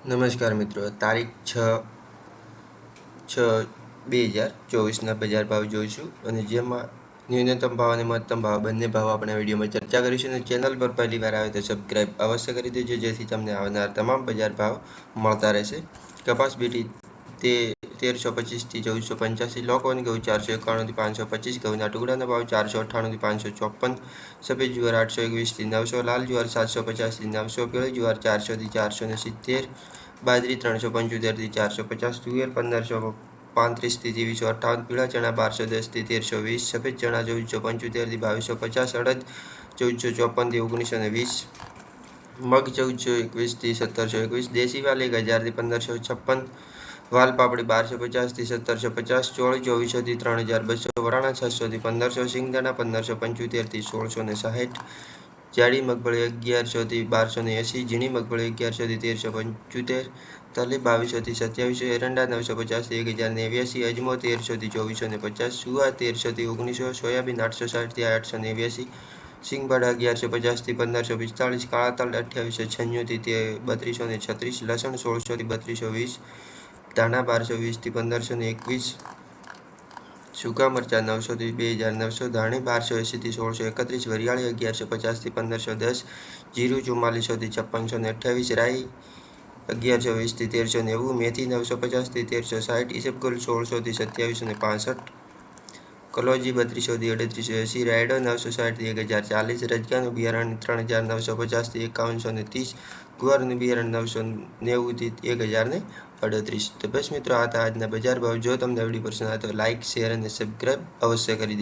નમસ્કાર મિત્રો, તારીખ છ છ બે હજાર ચોવીસના બજાર ભાવ જોઈશું અને જેમાં ન્યૂનતમ ભાવ અને મહત્તમ ભાવ બંને ભાવ આપણે વિડીયોમાં ચર્ચા કરીશું અને ચેનલ પર પહેલી વાર આવે તો સબસ્ક્રાઈબ અવશ્ય કરી દેજો જેથી તમને આવનાર તમામ બજાર ભાવ મળતા રહેશે. કપાસ બીટી તે તેરસો પચીસથી ચૌદસો પંચ્યાસી લોકોની ઘઉં ચારસો એકાણુંથી પાંચસો પચીસ ઘઉંના ટુકડાના ભાવ ચારસો અઠ્ઠાણુંથી પાંચસો ચોપન, સફેદ જુવાર આઠસો એકવીસથી નવસો, લાલ જુવાર સાતસો પચાસથી નવસો, પીળી જુવાર ચારસોથી ચારસો ને સિત્તેર, બાજરી ત્રણસો પંચોતેરથી ચારસો પચાસ, તુવેર પંદરસો પાંત્રીસથી ત્રેવીસો અઠ્ઠાવન, પીળા ચણા બારસો દસથી તેરસો વીસ, સફેદ ચણા ચૌદસો પંચોતેરથી બાવીસો પચાસ, અડદ ચૌદસો ચોપનથી ઓગણીસો ને વીસ, મગ ચૌદસો એકવીસથી સત્તરસો એકવીસ, દેશી વાલ એક હજારથી પંદરસો છપ્પન વાલ પાપડી બારસો પચાસથી સત્તરસો પચાસ, ચોળી ચોવીસોથી ત્રણ હજાર બસો વરાણા છસોથી પંદરસો, સિંગદાણા પંદરસો પંચોતેરથી સોળસો ને સાહીઠ, જાડી મગફળી અગિયારસોથી બારસો ને એંસી, ઝીણી મગફળી અગિયારસોથી તેરસો પંચોતેર તલી બાવીસોથી સત્યાવીસો, એરંડા નવસો પચાસથી એક હજાર નેવ્યાસી અજમો તેરસોથી ચોવીસો ને પચાસ, સુવા તેરસોથી ઓગણીસો, સોયાબીન આઠસો સાઠથી આઠસો નેવ્યાસી સિંગબાડા અગિયારસો પચાસથી પંદરસો પિસ્તાળીસ, કાળા તલ અઠ્યાવીસો છન્નુંથી તે બત્રીસો ને છત્રીસ, લસણ સોળસોથી બત્રીસો વીસ ધાણા બારસો વીસથી પંદરસો ને એકવીસ સૂકા મરચાં નવસોથી બે હજાર નવસો, ધાણી બારસો એંસીથી સોળસો એકત્રીસ, વરિયાળી અગિયારસો પચાસથી પંદરસો દસ, જીરું ચુમ્માલીસોથી છપ્પનસો ને અઠ્યાવીસ રાઈ અગિયારસો વીસથી તેરસો નેવું, મેથી નવસો પચાસથી તેરસો સાઠ ઈસબગુલ સોળસોથી સત્યાવીસો ને પાસઠ કલોજી બત્રીસોથી અડત્રીસો એંસી રાયડો, નવસો સાઠથી એક હજાર ચાલીસ રજગાનું બિયારણ ત્રણ હજાર નવસો પચાસથી એકાવનસો ને ત્રીસ ગુવારનું બિયારણ નવસો નેવુંથી એક હજાર ને અડત્રીસ. તો બસ મિત્રો, આ હતા આજના બજાર ભાવ. જો તમને આવડી પસંદ આવે તો લાઇક શેર અને સબસ્ક્રાઈબ અવશ્ય કરી